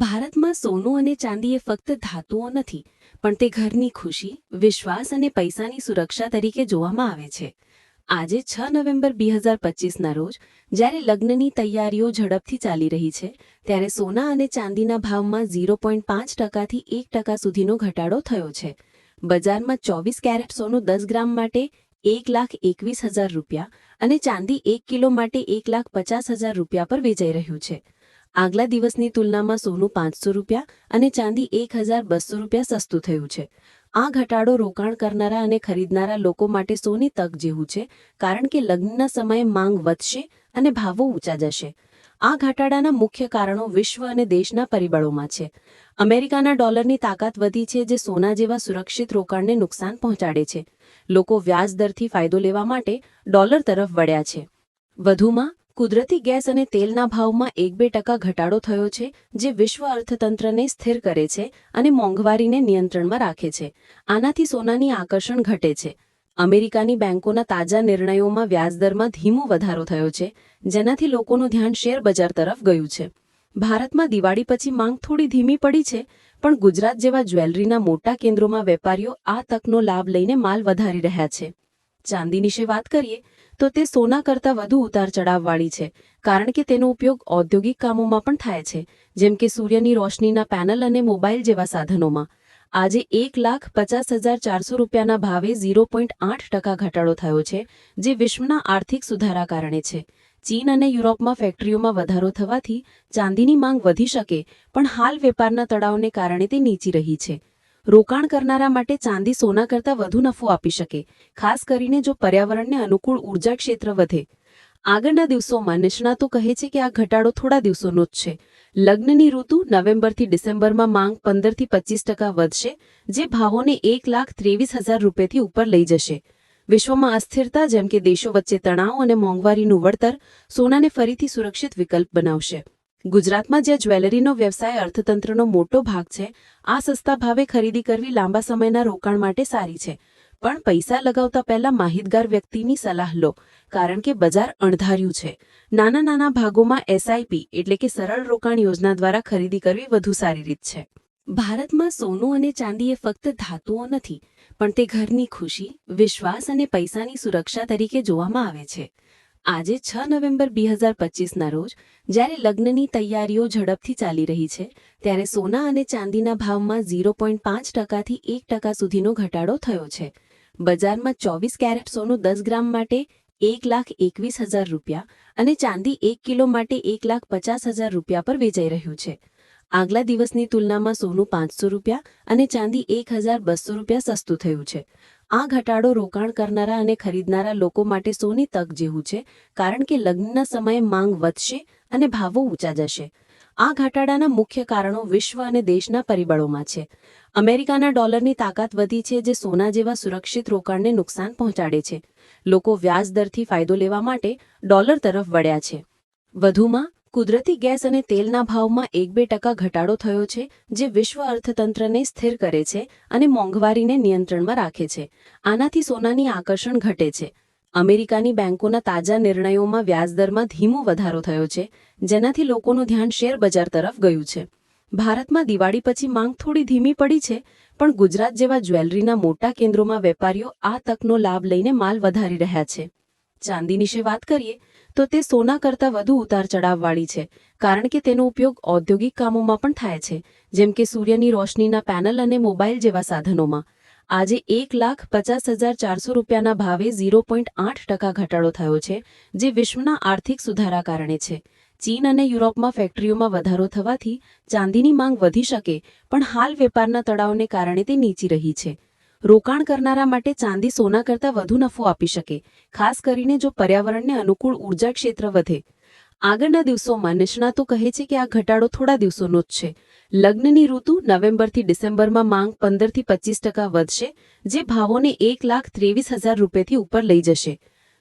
ભારતમાં સોનું અને ચાંદી એ ફક્ત ધાતુઓ નથી, પણ તે ઘરની ખુશી, વિશ્વાસ અને પૈસાની સુરક્ષા તરીકે જોવામાં આવે છે. આજે છ નવેમ્બર બે હજાર પચીસના રોજ, જ્યારે લગ્નની તૈયારીઓ ઝડપથી ચાલી રહી છે, ત્યારે સોના અને ચાંદીના ભાવમાં ઝીરો પોઈન્ટ પાંચ ટકાથી એક ટકા સુધીનો ઘટાડો થયો છે. બજારમાં ચોવીસ કેરેટ સોનું દસ ગ્રામ માટે એક લાખ એકવીસ હજાર રૂપિયા અને ચાંદી એક કિલો માટે એક લાખ પચાસ હજાર રૂપિયા પર વેચાઈ રહ્યું છે. આગલા દિવસની તુલનામાં સોનું પાંચસો રૂપિયા અને ચાંદી એક હજાર બસો રૂપિયા સસ્તું થયું છે. આ ઘટાડો રોકાણ કરનારા અને ખરીદનારા લોકો માટે સોની તક જેવું છે, કારણ કે લગ્નના સમયે માંગ વધશે અને ભાવો ઊંચા જશે. આ ઘટાડાના મુખ્ય કારણો વિશ્વ અને દેશના પરિબળોમાં છે. અમેરિકાના ડોલરની તાકાત વધી છે જે સોના જેવા સુરક્ષિત રોકાણને નુકસાન પહોંચાડે છે. લોકો વ્યાજ દરથી ફાયદો લેવા માટે ડોલર તરફ વળ્યા છે. વધુમાં કુદરતી ગેસ અને તેલના ભાવમાં એક બે ટકા ઘટાડો થયો છે, જે વિશ્વ અર્થતંત્રને સ્થિર કરે છે અને મોંઘવારીને નિયંત્રણમાં રાખે છે. આનાથી સોનાની આકર્ષણ ઘટે છે. અમેરિકાની બેંકોના તાજા નિર્ણયોમાં વ્યાજદરમાં ધીમો વધારો થયો છે, જેનાથી લોકોનું ધ્યાન શેર બજાર તરફ ગયું છે. ભારતમાં દિવાળી પછી માંગ થોડી ધીમી પડી છે, પણ ગુજરાત જેવા જ્વેલરીના મોટા કેન્દ્રોમાં વેપારીઓ આ તકનો લાભ લઈને માલ વધારી રહ્યા છે. ચાંદી વાત કરીએ તો તે સોના કરતાં વધુ ઉતાર ચઢાવવાળી છે, કારણ કે તેનો ઉપયોગ ઔદ્યોગિક કામોમાં પણ થાય છે, જેમ કે સૂર્યની રોશનીના પેનલ અને મોબાઈલ જેવા સાધનોમાં. આજે એક લાખ પચાસ હજાર ચારસો રૂપિયાના ભાવે ઝીરો પોઈન્ટ આઠ ટકા ઘટાડો થયો છે, જે વિશ્વના આર્થિક સુધારા કારણે છે. ચીન અને યુરોપમાં ફેક્ટરીઓમાં વધારો થવાથી ચાંદીની માંગ વધી શકે, પણ હાલ વેપારના તળાવને કારણે તે નીચી રહી છે. રોકાણ કરનારા માટે ચાંદી સોના કરતાં વધુ નફો આપી શકે, ખાસ કરીને જો પર્યાવરણને અનુકૂળ ઊર્જા ક્ષેત્ર વધે. આગળના દિવસોમાં નિષ્ણાતો કહે છે કે આ ઘટાડો થોડા દિવસોનો જ છે. લગ્નની ઋતુ નવેમ્બરથી ડિસેમ્બરમાં માંગ પંદરથી પચીસ ટકા વધશે, જે ભાવોને એક લાખ ત્રેવીસ હજાર રૂપિયાથી ઉપર લઈ જશે. વિશ્વમાં અસ્થિરતા જેમ કે દેશો વચ્ચે તણાવ અને મોંઘવારીનું વળતર સોનાને ફરીથી સુરક્ષિત વિકલ્પ બનાવશે. ગુજરાતમાં જ્યાં જ્વેલરીનો વ્યવસાય અર્થતંત્રનો મોટો ભાગ છે, આ સસ્તા ભાવે ખરીદી કરવી લાંબા સમયના રોકાણ માટે સારી છે. પણ પૈસા લગાવતા પહેલા માહિતગાર વ્યક્તિની સલાહ લો, કારણ કે બજાર અણધાર્યું છે. નાના નાના ભાગોમાં એસઆઈપી એટલે કે સરળ રોકાણ યોજના દ્વારા ખરીદી કરવી વધુ સારી રીત છે. ભારતમાં સોનું અને ચાંદી એ ફક્ત ધાતુઓ નથી, પણ તે ઘરની ખુશી, વિશ્વાસ અને પૈસાની સુરક્ષા તરીકે જોવામાં આવે છે. આજે છ નવેમ્બર બે હજાર પચીસના રોજ, જ્યારે લગ્નની તૈયારીઓ ઝડપથી ચાલી રહી છે, ત્યારે સોના અને ચાંદીના ભાવમાં ઝીરો પોઈન્ટ પાંચ ટકાથી એક ટકા સુધીનો ઘટાડો થયો છે. બજારમાં ચોવીસ કેરેટ સોનું દસ ગ્રામ માટે એક લાખ એકવીસ હજાર રૂપિયા અને ચાંદી એક કિલો માટે એક લાખ પચાસ હજાર રૂપિયા પર વેચાઈ રહ્યું છે. આગલા દિવસની તુલનામાં સોનું પાંચસો રૂપિયા અને ચાંદી એક હજાર બસો રૂપિયા સસ્તું થયું છે. આ ઘટાડો રોકાણ કરનારા અને ખરીદનારા લોકો માટે સોની તક જેવું છે, કારણ કે લગ્નના સમયે માંગ વધશે અને ભાવો ઊંચા જશે. આ ઘટાડાના મુખ્ય કારણો વિશ્વ અને દેશના પરિબળોમાં છે. અમેરિકાના ડોલરની તાકાત વધી છે જે સોના જેવા સુરક્ષિત રોકાણને નુકસાન પહોંચાડે છે. લોકો વ્યાજ દરથી ફાયદો લેવા માટે ડોલર તરફ વળ્યા છે. વધુમાં કુદરતી ગેસ અને તેલના ભાવમાં એક બે ટકા ઘટાડો થયો છે, જે વિશ્વ અર્થતંત્રને સ્થિર કરે છે અને મોંઘવારીને નિયંત્રણમાં રાખે છે. આનાથી સોનાની આકર્ષણ ઘટે છે. અમેરિકાની બેંકોના તાજા નિર્ણયોમાં વ્યાજદરમાં ધીમો વધારો થયો છે, જેનાથી લોકોનું ધ્યાન શેરબજાર તરફ ગયું છે. ભારતમાં દિવાળી પછી માંગ થોડી ધીમી પડી છે, પણ ગુજરાત જેવા જ્વેલરીના મોટા કેન્દ્રોમાં વેપારીઓ આ તકનો લાભ લઈને માલ વધારી રહ્યા છે. ચાંદી વિશે વાત કરીએ, તો તે સોના કરતાં વધુ ઉતાર ચઢાવવાળી છે, કારણ કે તેનો ઉપયોગ ઔદ્યોગિક કામોમાં પણ થાય છે, જેમ કે સૂર્યની રોશનીના પેનલ અને મોબાઈલ જેવા સાધનોમાં. આજે એક લાખ પચાસ હજાર ચારસો રૂપિયાના ભાવે ઝીરો પોઈન્ટ આઠ ટકા ઘટાડો થયો છે, જે વિશ્વના આર્થિક સુધારા કારણે છે. ચીન અને યુરોપમાં ફેક્ટરીઓમાં વધારો થવાથી ચાંદીની માંગ વધી શકે, પણ હાલ વેપારના તળાવને કારણે તે નીચી રહી છે. રોકાણ કરનારા માટે ચાંદી સોના કરતાં વધુ નફો આપી શકે, ખાસ કરીને જો પર્યાવરણને અનુકૂળ ઊર્જા ક્ષેત્ર વધે. આગળના દિવસોમાં નિષ્ણાતો કહે છે કે આ ઘટાડો થોડા દિવસોનો જ છે. લગ્નની ઋતુ નવેમ્બરથી ડિસેમ્બરમાં માંગ પંદરથી પચીસ ટકા વધશે, જે ભાવોને એક લાખ ત્રેવીસ હજાર રૂપિયાથી ઉપર લઈ જશે.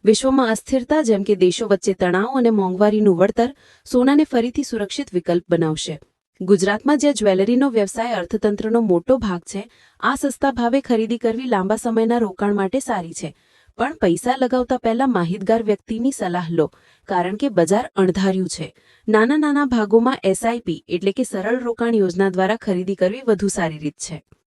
વિશ્વમાં અસ્થિરતા જેમ કે દેશો વચ્ચે તણાવ અને મોંઘવારીનું વળતર સોનાને ફરીથી સુરક્ષિત વિકલ્પ બનાવશે. ગુજરાતમાં જ્યાં જ્વેલરીનો વ્યવસાય અર્થતંત્રનો મોટો ભાગ છે, આ સસ્તા ભાવે ખરીદી કરવી લાંબા સમયના રોકાણ માટે સારી છે. પણ પૈસા લગાવતા પહેલા માહિતગાર વ્યક્તિની સલાહ લો, કારણ કે બજાર અણધાર્યું છે. નાના નાના ભાગોમાં એસઆઈપી એટલે કે સરળ રોકાણ યોજના દ્વારા ખરીદી કરવી વધુ સારી રીત છે.